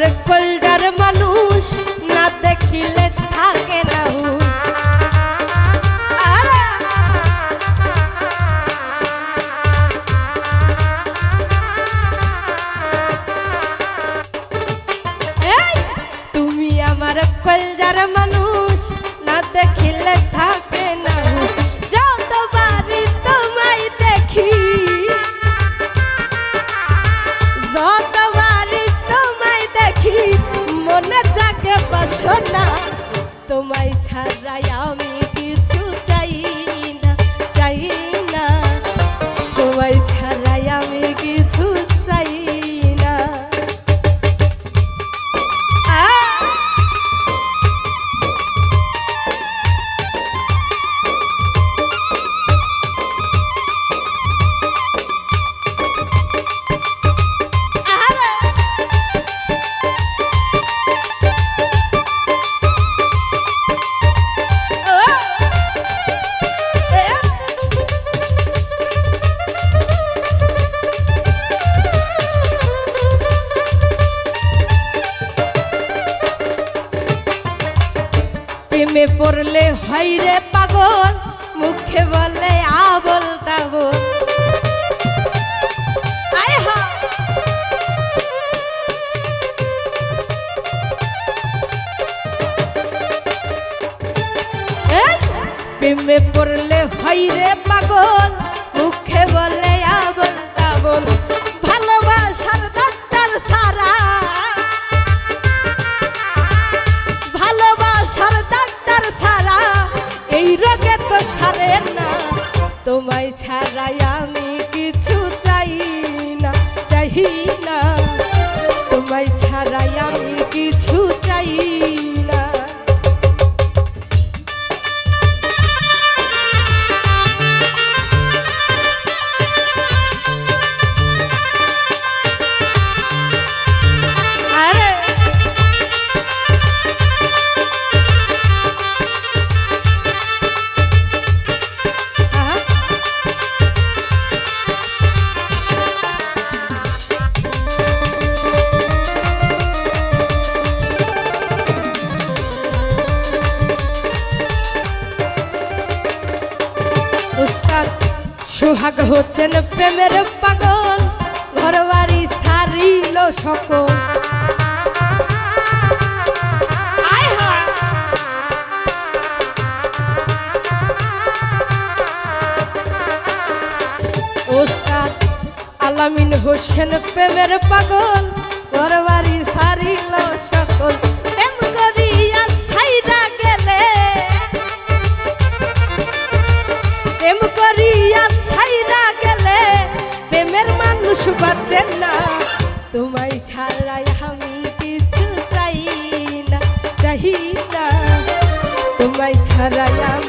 மரக்கொள்க মনে জাগে বাসনা। তোমায় ছাড়াই আমি প্রেমে পড়লে হয় রে পাগল মুখে বলে আবল তাবল। প্রেমে পড়লে হয় রে পাগল ছাড়াই আমি উস্তাদ সোহাগ হচ্ছেন প্রেমের পাগল ঘর বাড়ি সারিল সকল ওস্তাদ আলামিন হোসেন প্রেমের পাগল ঘর বাড়ি সারিল সকল। তোমায়